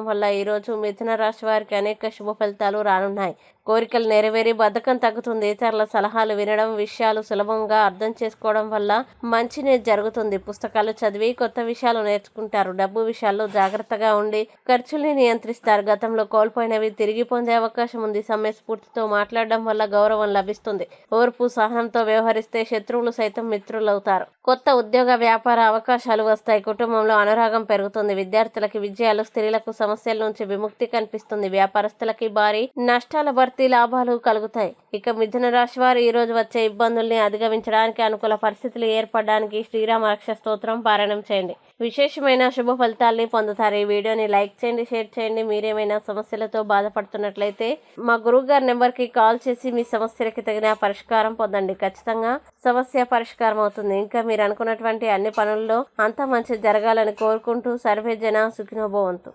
వల్ల ఈరోజు మిథున రాశి వారికి అనేక శుభ ఫలితాలు రానున్నాయి. కోరికలు నెరవేరి బద్ధకం తగ్గుతుంది. ఇతరుల సలహాలు వినడం విషయాలు సులభంగా అర్థం చేసుకోవడం వల్ల మంచినే జరుగుతుంది. పుస్తకాలు చదివి కొత్త విషయాలు నేర్చుకుంటారు. డబ్బు విషయాల్లో జాగ్రత్తగా ఉండి ఖర్చుల్ని నియంత్రిస్తారు. గతంలో కోల్పోయినవి తిరిగి పొందే అవకాశం ఉంది. సమయస్ఫూర్తితో మాట్లాడడం వల్ల గౌరవం లభిస్తుంది. ఓర్పు సహనంతో వ్యవహరిస్తే శత్రువులు సైతం మిత్రులవుతారు. కొత్త ఉద్యోగ వ్యాపార అవకాశాలు వస్తాయి. కుటుంబంలో అనురాగం పెరుగుతుంది. విద్యార్థులకి విజయాలు స్త్రీలకు సమస్యల నుంచి విముక్తి కనిపిస్తుంది. వ్యాపారస్తులకి భారీ నష్టాల భర్తీ లాభాలు కలుగుతాయి. ఇక మిథున రాశి వారు ఈ రోజు వచ్చే ఇబ్బందుల్ని అధిగమించడానికి అనుకూల పరిస్థితులు ఏర్పడడానికి శ్రీరామ రక్ష స్తోత్రం పారాయణం చేయండి. విశేషమైన శుభ ఫలితాల్ని పొందుతారు. ఈ వీడియోని లైక్ చేయండి షేర్ చేయండి. మీరేమైనా సమస్యలతో బాధపడుతున్నట్లయితే మా గురువు గారి నెంబర్కి కాల్ చేసి మీ సమస్యలకి తగిన పరిష్కారం పొందండి. ఖచ్చితంగా సమస్య పరిష్కారం అవుతుంది. ఇంకా మీరు అనుకున్నటువంటి అన్ని పనుల్లో అంతా మంచి జరగాలని కోరుకుంటూ సర్వే జన సుఖినోభవంతు